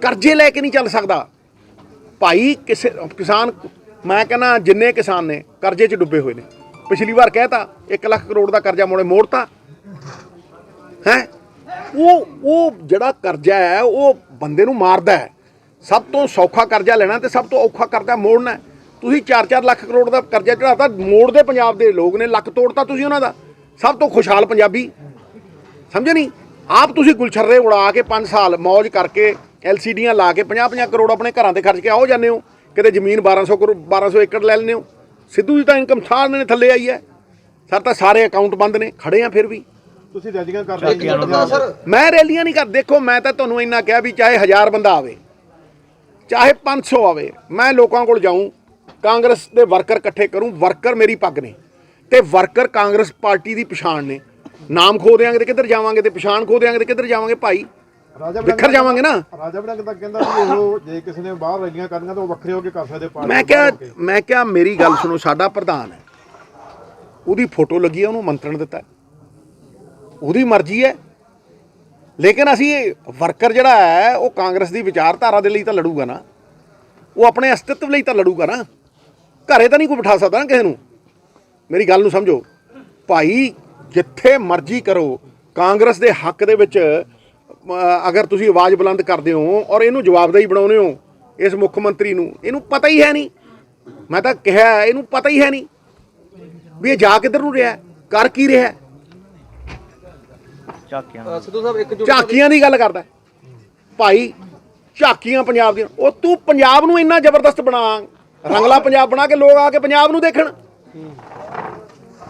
ਕਰਜ਼ੇ ਲੈ ਕੇ ਨਹੀਂ ਚੱਲ ਸਕਦਾ। ਭਾਈ, ਕਿਸੇ ਕਿਸਾਨ, ਮੈਂ ਕਹਿੰਦਾ ਜਿੰਨੇ ਕਿਸਾਨ ਨੇ ਕਰਜ਼ੇ 'ਚ ਡੁੱਬੇ ਹੋਏ ਨੇ। ਪਿਛਲੀ ਵਾਰ ਕਹਿਤਾ 1 ਲੱਖ ਕਰੋੜ ਦਾ ਕਰਜ਼ਾ ਮੋੜੇ ਮੋੜਤਾ। ਹੈ? ਉਹ ਉਹ ਜਿਹੜਾ ਕਰਜ਼ਾ ਹੈ, ਉਹ ਬੰਦੇ ਨੂੰ ਮਾਰਦਾ ਹੈ। ਸਭ ਤੋਂ ਸੌਖਾ ਕਰਜ਼ਾ ਲੈਣਾ ਤੇ ਸਭ ਤੋਂ ਔਖਾ ਕਰਜ਼ਾ ਮੋੜਨਾ ਤੁਸੀਂ 4-4 ਲੱਖ ਕਰੋੜ ਦਾ ਕਰਜ਼ਾ ਚੜਾਤਾ ਮੋੜਦੇ ਪੰਜਾਬ ਦੇ ਲੋਕ ਨੇ, ਲੱਕ ਤੋੜਤਾ ਤੁਸੀਂ ਉਹਨਾਂ ਦਾ। ਸਭ ਤੋਂ ਖੁਸ਼ਹਾਲ ਪੰਜਾਬੀ। ਸਮਝ ਨਹੀਂ? ਆਪ ਤੁਸੀਂ ਗੁਲਛਰਰੇ ਉਡਾ ਕੇ 5 ਸਾਲ ਮौज ਕਰਕੇ ਐਲਸੀਡੀਆਂ ਲਾ ਕੇ 50-50 ਕਰੋੜ ਆਪਣੇ ਘਰਾਂ ਤੇ ਖਰਚ ਕੇ ਆਓ ਜਾਂਦੇ ਹੋ। ਕਿਤੇ ਜ਼ਮੀਨ 1200 ਕਰੋੜ 1200 ਏਕੜ ਲੈ ਲੈਂਦੇ ਹੋ। ਸਿੱਧੂ ਦੀ ਤਾਂ ਇਨਕਮ ਸਾਰਿਆਂ ਨੇ ਥੱਲੇ ਆਈ ਹੈ। ਸਰ ਤਾਂ ਸਾਰੇ ਅਕਾਊਂਟ ਬੰਦ ਨੇ ਖੜੇ ਆ ਫਿਰ ਵੀ। ਤੁਸੀਂ ਰੈਲੀਆਂ ਕਰ ਰਹੇ ਹੋ। ਮੈਂ ਰੈਲੀਆਂ ਨਹੀਂ ਕਰ ਦੇਖੋ ਮੈਂ ਤਾਂ ਤੁਹਾਨੂੰ ਇੰਨਾ ਕਿਹਾ ਵੀ ਚਾਹੇ 1000 ਬੰਦਾ ਆਵੇ ਚਾਹੇ 500 ਆਵੇ ਮੈਂ ਲੋਕਾਂ ਕੋਲ ਜਾਊਂ ਕਾਂਗਰਸ ਦੇ ਵਰਕਰ ਇਕੱਠੇ ਕਰੂੰ ਵਰਕਰ ਮੇਰੀ ਪੱਗ ਨੇ ਤੇ ਵਰਕਰ ਕਾਂਗਰਸ ਪਾਰਟੀ ਦੀ ਪਛਾਣ ਨੇ। ਨਾਮ ਖੋ ਦਿਆਂਗੇ ਤੇ ਕਿੱਧਰ ਜਾਵਾਂਗੇ ਤੇ ਪਛਾਣ ਖੋ ਦਿਆਂਗੇ ਤੇ ਕਿੱਧਰ ਜਾਵਾਂਗੇ? ਭਾਈ ਰਾਜਾ ਵਿਖਰ ਜਾਵਾਂਗੇ ਨਾ। ਰਾਜਾ ਬੜੰਗ ਤਾਂ ਕਹਿੰਦਾ ਵੀ ਉਹ ਜੇ ਕਿਸੇ ਨੇ ਬਾਹਰ ਰੈਲੀਆਂ ਕਰਨੀਆਂ ਤਾਂ ਉਹ ਵੱਖਰੇ ਹੋ ਕੇ ਕਰ ਸਕਦੇ ਪਾਰਟੀ ਮੈਂ ਕਿਹਾ। ਮੈਂ ਕਿਹਾ ਮੇਰੀ ਗੱਲ ਸੁਣੋ ਸਾਡਾ ਪ੍ਰਧਾਨ ਹੈ। ਉਹਦੀ ਫੋਟੋ ਲੱਗੀ ਹੈ ਉਹਨੂੰ ਮੰਤਰਣ ਦਿੱਤਾ। ਉਹਦੀ ਮਰਜ਼ੀ ਹੈ। ਲੇਕਿਨ ਅਸੀਂ ਵਰਕਰ ਜਿਹੜਾ ਹੈ ਉਹ ਕਾਂਗਰਸ ਦੀ ਵਿਚਾਰਧਾਰਾ ਦੇ ਲਈ ਤਾਂ ਲੜੂਗਾ ਨਾ। ਉਹ ਆਪਣੇ ਅਸਤਿਤਵ ਲਈ ਤਾਂ ਲੜੂਗਾ ਨਾ। ਘਰੇ ਤਾਂ ਨਹੀਂ ਕੋਈ ਬਿਠਾ ਸਕਦਾ ਨਾ ਕਿਸੇ ਨੂੰ। ਮੇਰੀ ਗੱਲ ਨੂੰ ਸਮਝੋ। ਭਾਈ ਜਿੱਥੇ ਮਰਜ਼ੀ ਕਰੋ ਕਾਂਗਰਸ ਦੇ ਹੱਕ ਦੇ ਵਿੱਚ ਅਗਰ ਤੁਸੀਂ ਆਵਾਜ਼ ਬੁਲੰਦ ਕਰਦੇ ਹੋ ਔਰ ਇਹਨੂੰ ਜਵਾਬਦੇਹੀ ਬਣਾਉਂਦੇ ਹੋ ਇਸ ਮੁੱਖ ਮੰਤਰੀ ਨੂੰ ਇਹਨੂੰ ਪਤਾ ਹੀ ਹੈ ਨਹੀਂ ਮੈਂ ਤਾਂ ਕਿਹਾ ਇਹਨੂੰ ਪਤਾ ਹੀ ਹੈ ਨਹੀਂ ਵੀ ਇਹ ਜਾ ਕਿੱਧਰ ਨੂੰ ਰਿਹਾ ਹੈ, ਕਰ ਕੀ ਰਿਹਾ ਹੈ। ਸਿੱਧੂ ਸਾਹਿਬ ਇੱਕ ਝਾਕੀਆਂ ਦੀ ਗੱਲ ਕਰਦਾ। ਭਾਈ ਝਾਕੀਆਂ ਪੰਜਾਬ ਦੀਆਂ ਉਹ ਤੂੰ ਪੰਜਾਬ ਨੂੰ ਇੰਨਾ ਜ਼ਬਰਦਸਤ ਬਣਾ ਰੰਗਲਾ ਪੰਜਾਬ ਬਣਾ ਕੇ ਲੋਕ ਆ ਕੇ ਪੰਜਾਬ ਨੂੰ ਦੇਖਣ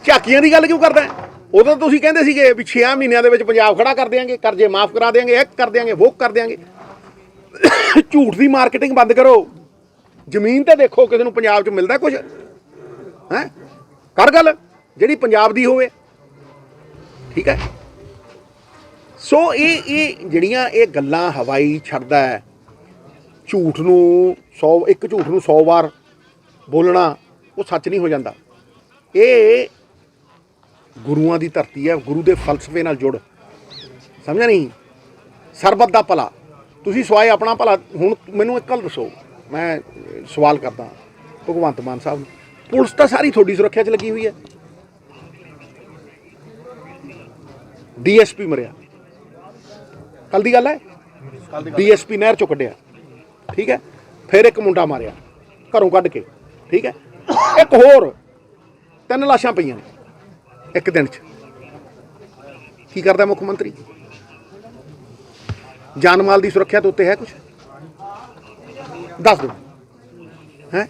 ਝਾਕੀਆਂ ਦੀ ਗੱਲ ਕਿਉਂ ਕਰਦਾ ਹੈ? ਉਦੋਂ ਤਾਂ ਤੁਸੀਂ ਕਹਿੰਦੇ ਸੀਗੇ ਵੀ 6 ਮਹੀਨਿਆਂ ਦੇ ਵਿੱਚ ਪੰਜਾਬ ਖੜਾ ਕਰ ਦਿਆਂਗੇ, ਕਰਜ਼ੇ ਮਾਫ ਕਰਾ ਦਿਆਂਗੇ, ਇਹ ਕਰ ਦਿਆਂਗੇ ਉਹ ਕਰ ਦਿਆਂਗੇ। ਝੂਠ ਦੀ ਮਾਰਕੀਟਿੰਗ ਬੰਦ ਕਰੋ। ਜ਼ਮੀਨ ਤੇ ਦੇਖੋ ਕਿਸੇ ਨੂੰ ਪੰਜਾਬ 'ਚ ਮਿਲਦਾ ਕੁਝ ਹੈ? ਕਰ ਗੱਲ, ਜਿਹੜੀ ਪੰਜਾਬ ਦੀ ਹੋਵੇ। ਠੀਕ ਹੈ? ਸੋ ਇਹ ਇਹ ਜਿਹੜੀਆਂ ਇਹ ਗੱਲਾਂ ਹਵਾਈ ਛੱਡਦਾ ਹੈ, ਝੂਠ ਨੂੰ 100 ਇੱਕ ਝੂਠ ਨੂੰ 100 ਵਾਰ ਬੋਲਣਾ ਉਹ ਸੱਚ ਨਹੀਂ ਹੋ ਜਾਂਦਾ। ਇਹ ਗੁਰੂਆਂ ਦੀ ਧਰਤੀ ਹੈ, ਗੁਰੂ ਦੇ ਫਲਸਫੇ ਨਾਲ ਜੁੜ। ਸਮਝਿਆ ਨਹੀਂ? ਸਰਬਤ ਦਾ ਭਲਾ। ਤੁਸੀਂ ਸਵਾਏ ਆਪਣਾ ਭਲਾ। ਹੁਣ ਮੈਨੂੰ ਇੱਕ ਗੱਲ ਦੱਸੋ। ਮੈਂ ਸਵਾਲ ਕਰਦਾ ਭਗਵੰਤ ਮਾਨ ਸਾਹਿਬ ਨੂੰ। ਪੁਲਿਸ ਤਾਂ ਸਾਰੀ ਤੁਹਾਡੀ ਸੁਰੱਖਿਆ 'ਚ ਲੱਗੀ ਹੋਈ ਹੈ। ਡੀਐਸਪੀ ਮਰਿਆ। ਕੱਲ ਦੀ ਗੱਲ ਹੈ? ਡੀਐਸਪੀ ਨਹਿਰ ਚੋਂ ਕੱਢਿਆ। ਠੀਕ ਹੈ? ਫਿਰ ਇੱਕ ਮੁੰਡਾ ਮਾਰਿਆ। ਘਰੋਂ ਕੱਢ ਕੇ। ਠੀਕ ਹੈ? ਇੱਕ ਹੋਰ। ਤਿੰਨ ਲਾਸ਼ਾਂ ਪਈਆਂ ਨੇ। ਇੱਕ ਦਿਨ 'ਚ। ਕੀ ਕਰਦਾ ਮੁੱਖ ਮੰਤਰੀ? ਜਾਨ ਮਾਲ ਦੀ ਸੁਰੱਖਿਆ ਦੇ ਉੱਤੇ ਹੈ ਕੁਝ ਦੱਸ ਦਿਓ। ਹੈ?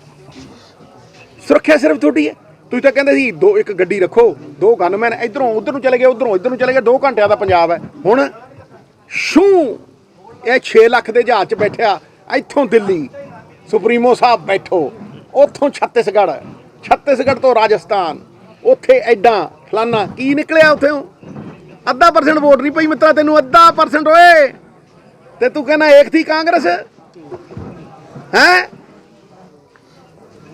ਸੁਰੱਖਿਆ ਸਿਰਫ ਤੁਹਾਡੀ ਹੈ? ਤੁਸੀਂ ਤਾਂ ਕਹਿੰਦੇ ਸੀ, ਦੋ, ਇੱਕ ਗੱਡੀ ਰੱਖੋ, ਦੋ ਗਨਮੈਨ ਇਧਰੋਂ, ਉਧਰ ਨੂੰ ਚਲੇ ਗਏ, ਉਧਰੋਂ, ਇਧਰ ਨੂੰ ਚਲੇ ਗਏ 2 ਘੰਟਿਆਂ ਦਾ ਪੰਜਾਬ ਹੈ। ਹੁਣ ਸ਼ੂ ਇਹ 6 ਲੱਖ ਦੇ ਜਹਾਜ਼ 'ਚ ਬੈਠਿਆ, ਇੱਥੋਂ ਦਿੱਲੀ, ਸੁਪਰੀਮੋ ਸਾਹਿਬ ਬੈਠੋ, ਉੱਥੋਂ ਛੱਤੀਸਗੜ੍ਹ ਛੱਤੀਸਗੜ੍ਹ ਤੋਂ ਰਾਜਸਥਾਨ। ਉੱਥੇ ਐਡਾ ਫਲਾਨਾ ਕੀ ਨਿਕਲਿਆ ਉੱਥੇ? ਅੱਧਾ ਪਰਸੈਂਟ ਵੋਟ ਨਹੀਂ ਪਈ ਮਿੱਤਰਾ ਤੈਨੂੰ, ਅੱਧਾ ਪਰਸੈਂਟ ਓਏ। ਤੇ ਤੂੰ ਕਹਿੰਦਾ ਏਕ ਥੀ ਕਾਂਗਰਸ? ਹੈ?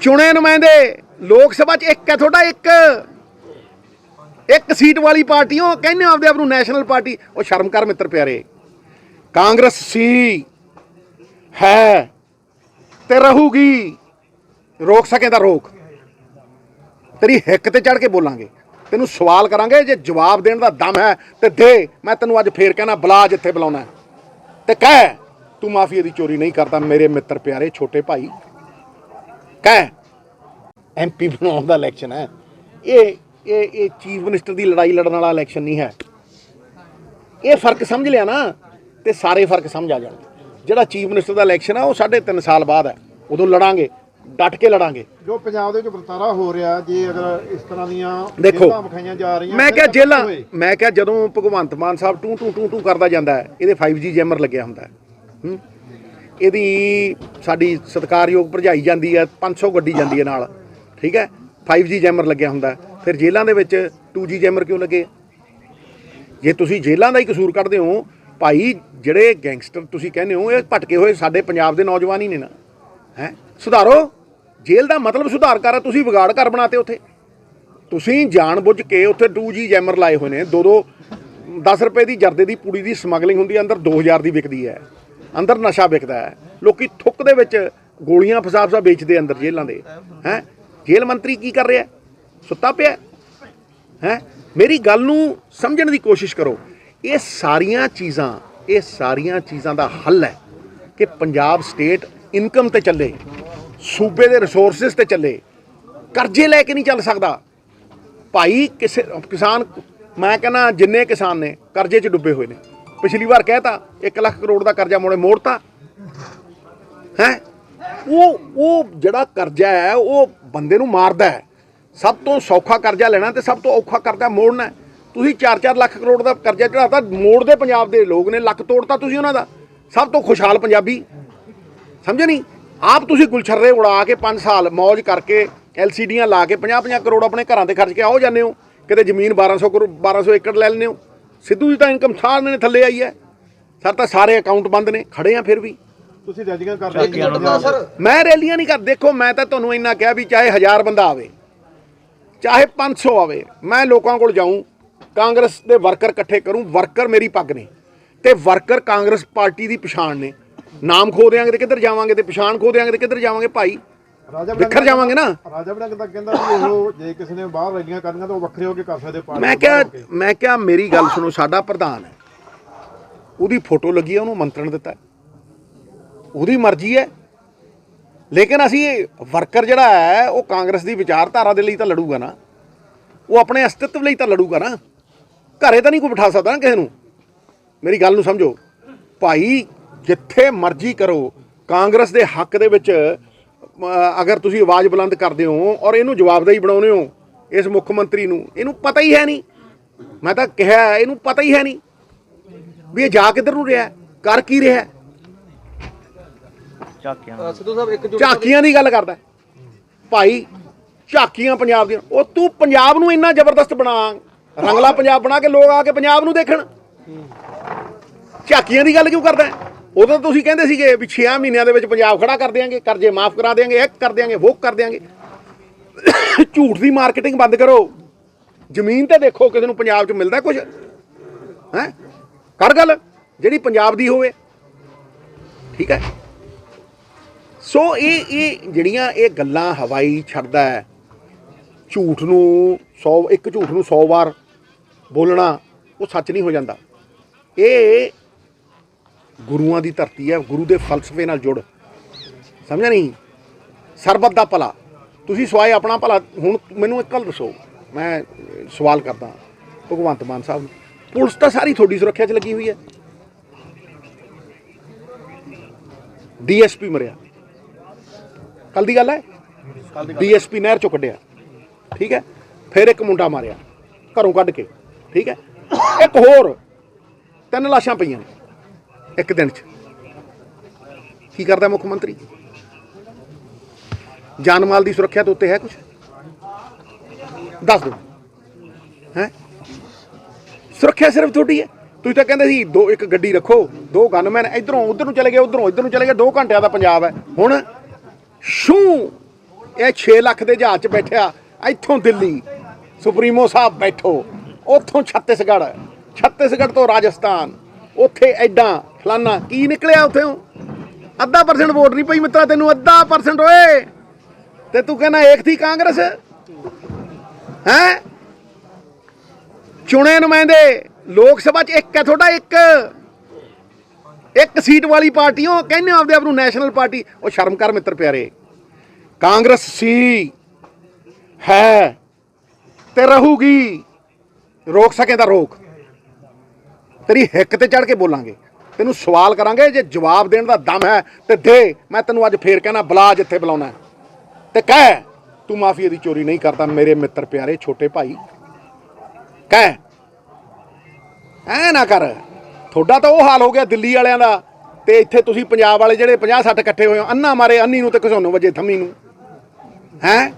ਚੁਣੇ ਨੁਮਾਇੰਦੇ, ਲੋਕ ਸਭਾ 'ਚ ਇੱਕ ਹੈ ਤੁਹਾਡਾ ਇੱਕ। ਇੱਕ ਸੀਟ ਵਾਲੀ ਪਾਰਟੀ, ਉਹ ਕਹਿੰਦੇ ਹੋ ਆਪਦੇ ਆਪ ਨੂੰ ਨੈਸ਼ਨਲ ਪਾਰਟੀ। ਉਹ ਸ਼ਰਮ ਕਰ ਮਿੱਤਰ ਪਿਆਰੇ। ਕਾਂਗਰਸ ਸੀ, ਹੈ, ਤੇ ਰਹੂਗੀ। ਰੋਕ ਸਕੇ ਤਾਂ ਰੋਕ। ਤੇਰੀ ਹਿੱਕ ਤੇ ਚੜ ਕੇ ਬੋਲਾਂਗੇ। ਤੈਨੂੰ ਸਵਾਲ ਕਰਾਂਗੇ, ਜੇ ਜਵਾਬ ਦੇਣ ਦਾ ਦਮ ਹੈ, ਤੇ ਦੇ, ਮੈਂ ਤੈਨੂੰ ਅੱਜ ਫੇਰ ਕਹਿਣਾ, ਬੁਲਾ ਜਿੱਥੇ ਬੁਲਾਉਣਾ ਹੈ। ਤੇ ਕਹਿ, ਤੂੰ ਮਾਫੀਆ ਦੀ ਚੋਰੀ ਨਹੀਂ ਕਰਦਾ, ਮੇਰੇ ਮਿੱਤਰ ਪਿਆਰੇ, ਛੋਟੇ ਭਾਈ। ਕਹਿ ਐਮਪੀ ਬਣਾਉਣ ਦਾ ਇਲੈਕਸ਼ਨ ਹੈ। ਇਹ ਇਹ ਇਹ ਚੀਫ ਮਿਨਿਸਟਰ ਦੀ ਲੜਾਈ ਲੜਨ ਵਾਲਾ ਇਲੈਕਸ਼ਨ ਨਹੀਂ ਹੈ। ਇਹ ਫ਼ਰਕ ਸਮਝ ਲਿਆ ਨਾ, ਤੇ ਸਾਰੇ ਫ਼ਰਕ ਸਮਝ ਆ ਜਾਣਗੇ। ਜਿਹੜਾ ਚੀਫ ਮਿਨਿਸਟਰ ਦਾ ਇਲੈਕਸ਼ਨ ਹੈ ਉਹ 3.5 ਸਾਲ ਬਾਅਦ ਹੈ। ਉਦੋਂ ਲੜਾਂਗੇ। ਡਟ ਕੇ ਲੜਾਂਗੇ। ਜੋ ਪੰਜਾਬ ਦੇ ਵਿੱਚ ਵਰਤਾਰਾ ਹੋ ਰਿਹਾ ਜੇ ਅਗਰ ਇਸ ਤਰ੍ਹਾਂ ਦੀਆਂ ਦੇਖੋ ਵਿਖਾਈਆਂ ਜਾ ਰਹੀਆਂ ਮੈਂ ਕਿਹਾ ਜੇਲਾ। ਮੈਂ ਕਿਹਾ ਜਦੋਂ ਭਗਵੰਤ ਮਾਨ ਸਾਹਿਬ ਟੂ ਟੂ ਟੂ ਟੂ ਕਰਦਾ ਜਾਂਦਾ ਹੈ ਇਹਦੇ 5G ਜੈਮਰ ਲੱਗਿਆ ਹੁੰਦਾ ਹੈ। ਹੂੰ? ਇਹਦੀ ਸਾਡੀ ਸਤਿਕਾਰਯੋਗ ਭਰਜਾਈ ਜਾਂਦੀ ਹੈ 500 ਗੱਡੀ ਜਾਂਦੀ ਹੈ ਨਾਲ। ਠੀਕ ਹੈ? 5G ਜੈਮਰ ਲੱਗਿਆ ਹੁੰਦਾ। ਫਿਰ ਜੇਲ੍ਹਾਂ ਦੇ ਵਿੱਚ 2G ਜੈਮਰ ਕਿਉਂ ਲੱਗੇ? ਜੇ ਤੁਸੀਂ ਜੇਲ੍ਹਾਂ ਦਾ ਹੀ ਕਸੂਰ ਕੱਢਦੇ ਹੋ ਭਾਈ ਜਿਹੜੇ ਗੈਂਗਸਟਰ ਤੁਸੀਂ ਕਹਿੰਦੇ ਹੋ ਇਹ ਭਟਕੇ ਹੋਏ ਸਾਡੇ ਪੰਜਾਬ ਦੇ ਨੌਜਵਾਨ ਹੀ ਨੇ ਨਾ। ਹੈ? ਸੁਧਾਰੋ। ਜੇਲ੍ਹ ਦਾ ਮਤਲਬ ਸੁਧਾਰ ਕਰ ਤੁਸੀਂ ਵਿਗਾੜ ਕਰ ਬਣਾਤੇ ਉੱਥੇ। ਤੁਸੀਂ ਜਾਣਬੁੱਝ ਕੇ ਉੱਥੇ 2G ਜੈਮਰ ਲਾਏ ਹੋਏ ਨੇ। ਦੋ ਦੋ 10 ਰੁਪਏ ਦੀ ਜਰਦੇ ਦੀ ਪੂੜੀ ਦੀ ਸਮਗਲਿੰਗ ਹੁੰਦੀ ਹੈ ਅੰਦਰ 2000 ਦੀ ਵਿਕਦੀ ਹੈ ਅੰਦਰ ਨਸ਼ਾ ਵਿਕਦਾ ਹੈ ਲੋਕੀ ਥੁੱਕ ਦੇ ਵਿੱਚ ਗੋਲੀਆਂ ਫਸਾ ਵੇਚਦੇ ਅੰਦਰ ਜੇਲ੍ਹਾਂ ਦੇ। ਹੈ? ਜੇਲ੍ਹ ਮੰਤਰੀ ਕੀ ਕਰ ਰਿਹਾ? ਸੁੱਤਾ ਪਿਆ? ਹੈ? ਮੇਰੀ ਗੱਲ ਨੂੰ ਸਮਝਣ ਦੀ ਕੋਸ਼ਿਸ਼ ਕਰੋ। ਇਹ ਸਾਰੀਆਂ ਚੀਜ਼ਾਂ, ਇਹ ਸਾਰੀਆਂ ਚੀਜ਼ਾਂ ਦਾ ਹੱਲ ਹੈ ਕਿ ਪੰਜਾਬ ਸਟੇਟ ਇਨਕਮ ਤੇ ਚੱਲੇ, ਸੂਬੇ ਦੇ ਰਿਸੋਰਸਸ ਤੇ ਚੱਲੇ, ਕਰਜ਼ੇ ਲੈ ਕੇ ਨਹੀਂ ਚੱਲ ਸਕਦਾ। ਭਾਈ, ਕਿਸੇ, ਕਿਸਾਨ, ਮੈਂ ਕਹਿੰਦਾ ਜਿੰਨੇ ਕਿਸਾਨ ਨੇ, ਕਰਜ਼ੇ 'ਚ ਡੁੱਬੇ ਹੋਏ ਨੇ। ਪਿਛਲੀ ਵਾਰ ਕਹਿਤਾ 1 ਲੱਖ ਕਰੋੜ ਦਾ ਕਰਜ਼ਾ ਮੋੜੇ, ਮੋੜਤਾ। ਹੈ? ਉਹ ਉਹ ਜਿਹੜਾ ਕਰਜ਼ਾ ਹੈ, ਉਹ ਬੰਦੇ ਨੂੰ ਮਾਰਦਾ ਹੈ। ਸਭ ਤੋਂ ਸੌਖਾ ਕਰਜ਼ਾ ਲੈਣਾ ਤੇ ਸਭ ਤੋਂ ਔਖਾ ਕਰਜ਼ਾ ਮੋੜਨਾ ਤੁਸੀਂ 4-4 ਲੱਖ ਕਰੋੜ ਦਾ ਕਰਜ਼ਾ ਚੜਾਤਾ ਮੋੜਦੇ ਪੰਜਾਬ ਦੇ ਲੋਕ ਨੇ, ਲੱਕ ਤੋੜਤਾ ਤੁਸੀਂ ਉਹਨਾਂ ਦਾ। ਸਭ ਤੋਂ ਖੁਸ਼ਹਾਲ ਪੰਜਾਬੀ। ਸਮਝੇ ਨਹੀਂ? ਆਪ ਤੁਸੀਂ ਗੁਲਛਰਰੇ ਉਡਾ ਕੇ 5 ਸਾਲ ਮौज ਕਰਕੇ ਐਲਸੀਡੀਆਂ ਲਾ ਕੇ 50-50 ਕਰੋੜ ਆਪਣੇ ਘਰਾਂ ਤੇ ਖਰਚ ਕੇ ਆਓ ਜਾਂਦੇ ਹੋ। ਕਿਤੇ ਜ਼ਮੀਨ 1200 ਕਰੋੜ 1200 ਏਕੜ ਲੈ ਲੈਂਦੇ ਹੋ। ਸਿੱਧੂ ਦੀ ਤਾਂ ਇਨਕਮ ਸਾਰਿਆਂ ਨੇ ਥੱਲੇ ਆਈ ਹੈ। ਸਰ ਤਾਂ ਸਾਰੇ ਅਕਾਊਂਟ ਬੰਦ ਨੇ ਖੜੇ ਆ ਫਿਰ ਵੀ। ਤੁਸੀਂ ਰੈਲੀਆਂ ਕਰ ਰਹੇ ਹੋ। ਮੈਂ ਰੈਲੀਆਂ ਨਹੀਂ ਕਰ ਦੇਖੋ ਮੈਂ ਤਾਂ ਤੁਹਾਨੂੰ ਇੰਨਾ ਕਿਹਾ ਵੀ ਚਾਹੇ 1000 ਬੰਦਾ ਆਵੇ ਚਾਹੇ 500 ਆਵੇ ਮੈਂ ਲੋਕਾਂ ਕੋਲ ਜਾਊਂ ਕਾਂਗਰਸ ਦੇ ਵਰਕਰ ਇਕੱਠੇ ਕਰੂੰ ਵਰਕਰ ਮੇਰੀ ਪੱਗ ਨੇ। ਤੇ ਵਰਕਰ ਕਾਂਗਰਸ ਪਾਰਟੀ ਦੀ ਪਛਾਣ ਨੇ। ਨਾਮ ਖੋ ਦਿਆਂਗੇ ਤੇ ਕਿੱਧਰ ਜਾਵਾਂਗੇ ਤੇ ਪਛਾਣ ਖੋ ਦਿਆਂਗੇ ਤੇ ਕਿੱਧਰ ਜਾਵਾਂਗੇ ਭਾਈ? ਰਾਜਾ ਵਿਖਰ ਜਾਵਾਂਗੇ ਨਾ। ਰਾਜਾ ਬੜੰਗ ਤਾਂ ਕਹਿੰਦਾ ਵੀ ਉਹ ਜੇ ਕਿਸੇ ਨੇ ਬਾਹਰ ਰੈਲੀਆਂ ਕਰਨੀਆਂ ਤਾਂ ਉਹ ਵੱਖਰੇ ਹੋ ਕੇ ਕਰ ਸਕਦੇ ਪਾਰਟੀ ਮੈਂ ਕਿਹਾ। ਮੈਂ ਕਿਹਾ ਮੇਰੀ ਗੱਲ ਸੁਣੋ ਸਾਡਾ ਪ੍ਰਧਾਨ ਹੈ। ਉਹਦੀ ਫੋਟੋ ਲੱਗੀ ਹੈ ਉਹਨੂੰ ਮੰਤਰਣ ਦਿੱਤਾ। ਉਹਦੀ ਮਰਜ਼ੀ ਹੈ। ਲੇਕਿਨ ਅਸੀਂ ਵਰਕਰ ਜਿਹੜਾ ਹੈ ਉਹ ਕਾਂਗਰਸ ਦੀ ਵਿਚਾਰਧਾਰਾ ਦੇ ਲਈ ਤਾਂ ਲੜੂਗਾ ਨਾ। ਉਹ ਆਪਣੇ ਅਸਤਿਤਵ ਲਈ ਤਾਂ ਲੜੂਗਾ ਨਾ। ਘਰੇ ਤਾਂ ਨਹੀਂ ਕੋਈ ਬਿਠਾ ਸਕਦਾ ਨਾ ਕਿਸੇ ਨੂੰ। ਮੇਰੀ ਗੱਲ ਨੂੰ ਸਮਝੋ। ਭਾਈ ਜਿੱਥੇ ਮਰਜ਼ੀ ਕਰੋ ਕਾਂਗਰਸ ਦੇ ਹੱਕ ਦੇ ਵਿੱਚ ਅਗਰ ਤੁਸੀਂ ਆਵਾਜ਼ ਬੁਲੰਦ ਕਰਦੇ ਹੋ ਔਰ ਇਹਨੂੰ ਜਵਾਬਦੇਹੀ ਬਣਾਉਂਦੇ ਹੋ ਇਸ ਮੁੱਖ ਮੰਤਰੀ ਨੂੰ ਇਹਨੂੰ ਪਤਾ ਹੀ ਹੈ ਨਹੀਂ ਮੈਂ ਤਾਂ ਕਿਹਾ ਇਹਨੂੰ ਪਤਾ ਹੀ ਹੈ ਨਹੀਂ ਵੀ ਇਹ ਜਾ ਕਿੱਧਰ ਨੂੰ ਰਿਹਾ ਹੈ, ਕਰ ਕੀ ਰਿਹਾ ਹੈ। ਸਿੱਧੂ ਸਾਹਿਬ ਇੱਕ ਝਾਕੀਆਂ ਦੀ ਗੱਲ ਕਰਦਾ। ਭਾਈ ਝਾਕੀਆਂ ਪੰਜਾਬ ਦੀਆਂ ਉਹ ਤੂੰ ਪੰਜਾਬ ਨੂੰ ਇੰਨਾ ਜ਼ਬਰਦਸਤ ਬਣਾ ਰੰਗਲਾ ਪੰਜਾਬ ਬਣਾ ਕੇ ਲੋਕ ਆ ਕੇ ਪੰਜਾਬ ਨੂੰ ਦੇਖਣ ਝਾਕੀਆਂ ਦੀ ਗੱਲ ਕਿਉਂ ਕਰਦਾ ਹੈ? ਉਦੋਂ ਤੁਸੀਂ ਕਹਿੰਦੇ ਸੀਗੇ ਵੀ 6 ਮਹੀਨਿਆਂ ਦੇ ਵਿੱਚ ਪੰਜਾਬ ਖੜਾ ਕਰ ਦਿਆਂਗੇ, ਕਰਜ਼ੇ ਮਾਫ ਕਰਾ ਦਿਆਂਗੇ, ਇੱਕ ਕਰ ਦਿਆਂਗੇ ਉਹ ਕਰ ਦਿਆਂਗੇ। ਝੂਠ ਦੀ ਮਾਰਕੀਟਿੰਗ ਬੰਦ ਕਰੋ। ਜ਼ਮੀਨ ਤੇ ਦੇਖੋ ਕਿਸੇ ਨੂੰ ਪੰਜਾਬ 'ਚ ਮਿਲਦਾ ਕੁਝ ਹੈ? ਕਰ ਗੱਲ, ਜਿਹੜੀ ਪੰਜਾਬ ਦੀ ਹੋਵੇ। ਠੀਕ ਹੈ? ਸੋ ਇਹ ਇਹ ਜਿਹੜੀਆਂ ਇਹ ਗੱਲਾਂ ਹਵਾਈ ਛੱਡਦਾ ਹੈ, ਝੂਠ ਨੂੰ 100 ਇੱਕ ਝੂਠ ਨੂੰ 100 ਵਾਰ ਬੋਲਣਾ ਉਹ ਸੱਚ ਨਹੀਂ ਹੋ ਜਾਂਦਾ। ਇਹ ਗੁਰੂਆਂ ਦੀ ਧਰਤੀ ਹੈ ਗੁਰੂ ਦੇ ਫਲਸਫੇ ਨਾਲ ਜੁੜ। ਸਮਝਿਆ ਨਹੀਂ? ਸਰਬੱਤ ਦਾ ਭਲਾ। ਤੁਸੀਂ ਸਵਾਏ ਆਪਣਾ ਭਲਾ। ਹੁਣ ਮੈਨੂੰ ਇੱਕ ਗੱਲ ਦੱਸੋ। ਮੈਂ ਸਵਾਲ ਕਰਦਾ ਭਗਵੰਤ ਮਾਨ ਸਾਹਿਬ ਨੂੰ ਪੁਲਿਸ ਤਾਂ ਸਾਰੀ ਤੁਹਾਡੀ ਸੁਰੱਖਿਆ 'ਚ ਲੱਗੀ ਹੋਈ ਹੈ। ਡੀਐਸਪੀ ਮਰਿਆ। ਕੱਲ ਦੀ ਗੱਲ ਹੈ। ਡੀਐਸਪੀ ਨਹਿਰ ਚੋਂ ਕੱਢਿਆ। ਠੀਕ ਹੈ? ਫਿਰ ਇੱਕ ਮੁੰਡਾ ਮਾਰਿਆ। ਘਰੋਂ ਕੱਢ ਕੇ। ਠੀਕ ਹੈ? ਇੱਕ ਹੋਰ। ਤਿੰਨ ਲਾਸ਼ਾਂ ਪਈਆਂ ਨੇ। ਇੱਕ ਦਿਨ 'ਚ। ਕੀ ਕਰਦਾ ਮੁੱਖ ਮੰਤਰੀ? ਜਾਨ ਮਾਲ ਦੀ ਸੁਰੱਖਿਆ ਤੋਂ ਉੱਤੇ ਹੈ ਕੁਝ ਦੱਸ ਦਿਓ। ਹੈ? ਸੁਰੱਖਿਆ ਸਿਰਫ ਤੁਹਾਡੀ ਹੈ। ਤੁਸੀਂ ਤਾਂ ਕਹਿੰਦੇ ਸੀ, ਦੋ, ਇੱਕ ਗੱਡੀ ਰੱਖੋ, ਦੋ ਗਨਮੈਨ ਇਧਰੋਂ ਉਧਰ ਨੂੰ ਚਲੇ ਗਏ, ਉਧਰੋਂ, ਇਧਰ ਨੂੰ ਚਲੇ ਗਏ 2 ਘੰਟਿਆਂ ਦਾ ਪੰਜਾਬ ਹੈ। ਹੁਣ ਸ਼ੂ ਇਹ 6 ਲੱਖ ਦੇ ਜਹਾਜ਼ 'ਚ ਬੈਠਿਆ, ਇੱਥੋਂ ਦਿੱਲੀ, ਸੁਪਰੀਮੋ ਸਾਹਿਬ ਬੈਠੋ, ਉੱਥੋਂ ਛੱਤੀਸਗੜ੍ਹ ਛੱਤੀਸਗੜ੍ਹ ਤੋਂ ਰਾਜਸਥਾਨ। ਉੱਥੇ ਐਡਾ ਫਲਾਨਾ ਕੀ ਨਿਕਲਿਆ ਉੱਥੇ? ਅੱਧਾ ਪਰਸੈਂਟ ਵੋਟ ਨਹੀਂ ਪਈ ਮਿੱਤਰਾ, ਤੈਨੂੰ ਅੱਧਾ ਪਰਸੈਂਟ ਓਏ। ਤੇ ਤੂੰ ਕਹਿੰਦਾ ਏਕ ਥੀ ਕਾਂਗਰਸ? ਹੈ? ਚੁਣੇ ਨੁਮਾਇੰਦੇ, ਲੋਕ ਸਭਾ 'ਚ ਇੱਕ ਹੈ ਤੁਹਾਡਾ ਇੱਕ। ਇੱਕ ਸੀਟ ਵਾਲੀ ਪਾਰਟੀ ਉਹ ਕਹਿੰਦੇ ਹੋ ਆਪਦੇ ਆਪ ਨੂੰ ਨੈਸ਼ਨਲ ਪਾਰਟੀ। ਉਹ ਸ਼ਰਮ ਕਰ ਮਿੱਤਰ ਪਿਆਰੇ। ਕਾਂਗਰਸ ਸੀ, ਹੈ, ਤੇ ਰਹੂਗੀ। ਰੋਕ ਸਕੇ ਤਾਂ ਰੋਕ। ਤੇਰੀ ਹਿੱਕ ਤੇ ਚੜ ਕੇ ਬੋਲਾਂਗੇ। ਤੈਨੂੰ ਸਵਾਲ ਕਰਾਂਗੇ ਜੇ ਜਵਾਬ ਦੇਣ ਦਾ ਦਮ ਹੈ ਤੇ ਦੇ ਮੈਂ ਤੈਨੂੰ ਅੱਜ ਫੇਰ ਕਹਿਣਾ ਬੁਲਾ ਜਿੱਥੇ ਬੁਲਾਉਣਾ। ਤੇ ਕਹਿ ਤੂੰ ਮਾਫੀਆ ਦੀ ਚੋਰੀ ਨਹੀਂ ਕਰਦਾ ਮੇਰੇ ਮਿੱਤਰ ਪਿਆਰੇ ਛੋਟੇ ਭਾਈ। ਕਹਿ ਐ ਨਾ ਕਰ ਤੁਹਾਡਾ ਤਾਂ ਉਹ ਹਾਲ ਹੋ ਗਿਆ ਦਿੱਲੀ ਵਾਲਿਆਂ ਦਾ ਤੇ ਇੱਥੇ ਤੁਸੀਂ ਪੰਜਾਬ ਵਾਲੇ ਜਿਹੜੇ 50 60 ਇਕੱਠੇ ਹੋਏ ਹੋ ਅੰਨਾ ਮਾਰੇ ਅੰਨੀ ਨੂੰ ਤੇ ਘਸੋਨੂੰ ਵਜੇ ਥੰਮੀ ਨੂੰ। ਹੈ?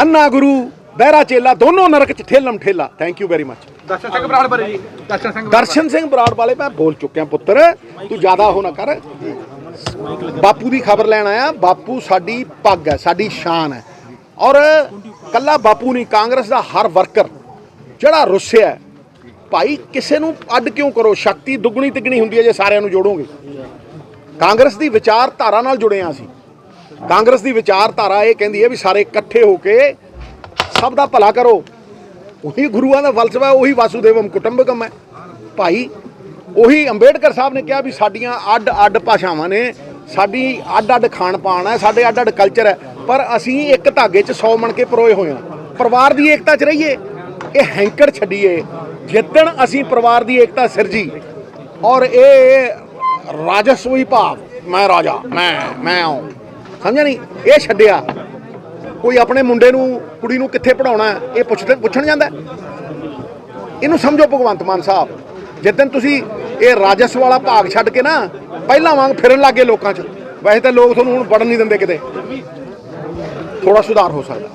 ਅੰਨਾ ਗੁਰੂ ਬਹਿਰਾ ਚੇਲਾ ਦੋਨੋਂ ਨਰਕ ਚ ਠੇਲਮ ਠੇਲਾ। Thank you very much Darshan Singh Brar ਬਾਰੇ ਜੀ। ਦਰਸ਼ਨ ਸਿੰਘ ਦਰਸ਼ਨ ਸਿੰਘ ਬਰਾੜ ਵਾਲੇ ਮੈਂ ਬੋਲ ਚੁੱਕਿਆ ਪੁੱਤਰ ਤੂੰ ਜ਼ਿਆਦਾ ਹੋ ਨਾ ਕਰ। ਬਾਪੂ ਦੀ ਖਬਰ ਲੈਣ ਆਇਆ ਬਾਪੂ ਸਾਡੀ ਪੱਗ ਹੈ ਸਾਡੀ ਸ਼ਾਨ ਹੈ। ਔਰ ਕੱਲਾ ਬਾਪੂ ਨਹੀਂ ਕਾਂਗਰਸ ਦਾ ਹਰ ਵਰਕਰ ਜਿਹੜਾ ਰੁੱਸਿਆ ਭਾਈ ਕਿਸੇ ਨੂੰ ਅੱਡ ਕਿਉਂ ਕਰੋ? ਸ਼ਕਤੀ ਦੁੱਗਣੀ ਤਿੱਗਣੀ ਹੁੰਦੀ ਹੈ ਜੇ ਸਾਰਿਆਂ ਨੂੰ ਜੋੜੋਗੇ। ਕਾਂਗਰਸ ਦੀ ਵਿਚਾਰਧਾਰਾ ਨਾਲ ਜੁੜੇ ਹਾਂ ਅਸੀਂ ਕਾਂਗਰਸ ਦੀ ਵਿਚਾਰਧਾਰਾ ਇਹ ਕਹਿੰਦੀ ਹੈ ਵੀ ਸਾਰੇ ਇਕੱਠੇ ਹੋ ਕੇ ਸਭ ਦਾ ਭਲਾ ਕਰੋ। ਉਹੀ ਗੁਰੂਆਂ ਦਾ ਫਲਸਫਾ ਉਹੀ ਵਾਸੂਦੇਵਮ ਕੁਟੰਬਕਮ ਹੈ। ਭਾਈ, ਉਹੀ ਅੰਬੇਡਕਰ ਸਾਹਿਬ ਨੇ ਕਿਹਾ ਵੀ ਸਾਡੀਆਂ ਅੱਡ ਅੱਡ ਭਾਸ਼ਾਵਾਂ ਨੇ, ਸਾਡੀ ਅੱਡ ਅੱਡ ਖਾਣ ਪਾਣ ਹੈ, ਸਾਡੇ ਅੱਡ ਅੱਡ ਕਲਚਰ ਹੈ। ਪਰ ਅਸੀਂ ਇੱਕ ਧਾਗੇ 'ਚ 100 ਮਣ ਕੇ ਪਰੋਏ ਹੋਏ ਹਾਂ। ਪਰਿਵਾਰ ਦੀ ਏਕਤਾ 'ਚ ਰਹੀਏ, ਇਹ ਹੈਂਕੜ ਛੱਡੀਏ। ਜਿੱਦਣ ਅਸੀਂ ਪਰਿਵਾਰ ਦੀ ਏਕਤਾ ਸਿਰਜੀ, ਔਰ ਇਹ ਰਾਜਸਵੀ ਭਾਵ, ਮੈਂ ਰਾਜਾ, ਮੈਂ ਮੈਂ ਆਉਂ। ਸਮਝਿਆ ਨਹੀਂ? ਇਹ ਛੱਡਿਆ। ਕੋਈ ਆਪਣੇ ਮੁੰਡੇ ਨੂੰ, ਕੁੜੀ ਨੂੰ ਕਿੱਥੇ ਪੜਾਉਣਾ ਇਹ ਪੁੱਛਦੇ ਪੁੱਛਣ ਜਾਂਦਾ ਇਹਨੂੰ ਸਮਝੋ ਭਗਵੰਤ ਮਾਨ ਸਾਹਿਬ ਜਿੱਦਨ ਤੁਸੀਂ ਇਹ ਰਾਜਸ ਵਾਲਾ ਭਾਗ ਛੱਡ ਕੇ ਨਾ, ਪਹਿਲਾਂ ਵਾਂਗ ਫਿਰਨ ਲੱਗੇ ਲੋਕਾਂ 'ਚ। ਵੈਸੇ ਤਾਂ ਲੋਕ ਤੁਹਾਨੂੰ ਹੁਣ ਵੜਨ ਨਹੀਂ ਦਿੰਦੇ ਕਿਤੇ। ਥੋੜਾ ਸੁਧਾਰ ਹੋ ਸਕਦਾ।